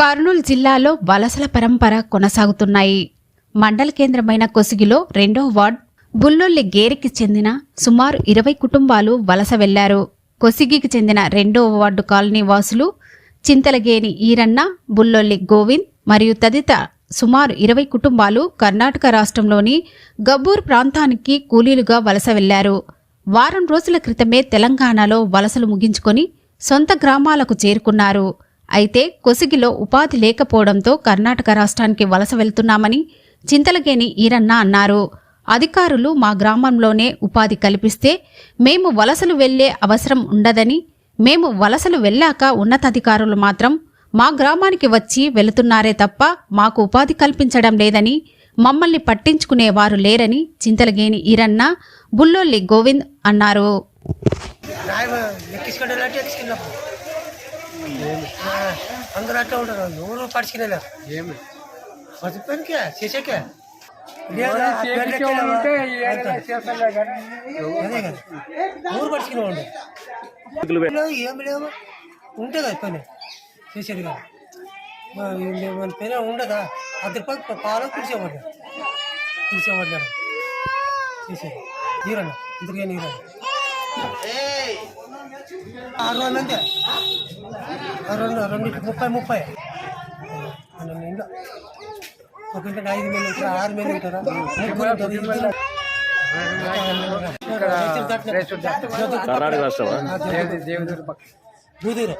కర్నూలు జిల్లాలో వలసల పరంపర కొనసాగుతున్నాయి. మండల కేంద్రమైన కొసిగిలో రెండో వార్డ్ బుల్లొల్లి గేరికి చెందిన సుమారు ఇరవై కుటుంబాలు వలస వెళ్ళారు. కొసిగికి చెందిన రెండో వార్డు కాలనీ వాసులు చింతలగేని ఈరన్న బుల్లొల్లి గోవింద్ మరియు తదితర సుమారు ఇరవై కుటుంబాలు కర్ణాటక రాష్ట్రంలోని గబ్బూర్ ప్రాంతానికి కూలీలుగా వలస వెళ్ళారు. వారం రోజుల క్రితమే తెలంగాణలో వలసలు ముగించుకొని సొంత గ్రామాలకు చేరుకున్నారు. అయితే కొసిగిలో ఉపాధి లేకపోవడంతో కర్ణాటక రాష్ట్రానికి వలస వెళ్తున్నామని చింతలగేని ఈరన్న అన్నారు. అధికారులు మా గ్రామంలోనే ఉపాధి కల్పిస్తే మేము వలసలు వెళ్ళే అవసరం ఉండదని మేము వలసలు వెళ్ళాక ఉన్నతాధికారులు మాత్రం మా గ్రామానికి వచ్చి వెళుతున్నారే తప్ప మాకు ఉపాధి కల్పించడం లేదని మమ్మల్ని పట్టించుకునేవారు లేరని చింతలగేని ఈరన్న బుల్లోల్లి గోవింద్ అన్నారు. అందరూ అట్లా ఉంటారు. ఎవరు పడుచుకునేలేరు ఏమి? బతుకుతానికే చేసేకే. అదే కదా. ఊరు పడుచుకునే ఉండే ఏమి లేవు ఉంటే కదా పని. చేసేది కదా. మన పని ఉండదా? అర్ధ రూపాయలు పాలు కుడిచేవాడు కుడిచేవాడు చేసేది. నీరన్న ఇంతకే నీరన్న? ఆరు రోజులు రెండు రెండింటికి ముప్పై ముప్పై. ఇంట్లో ఒక ఇంటికి ఐదు మంది ఉంటారు ఆరు మంది ఉంటారా ముగ్గురు ఉంటారు కర్ణాటక రాష్ట్రమా దూదూరు.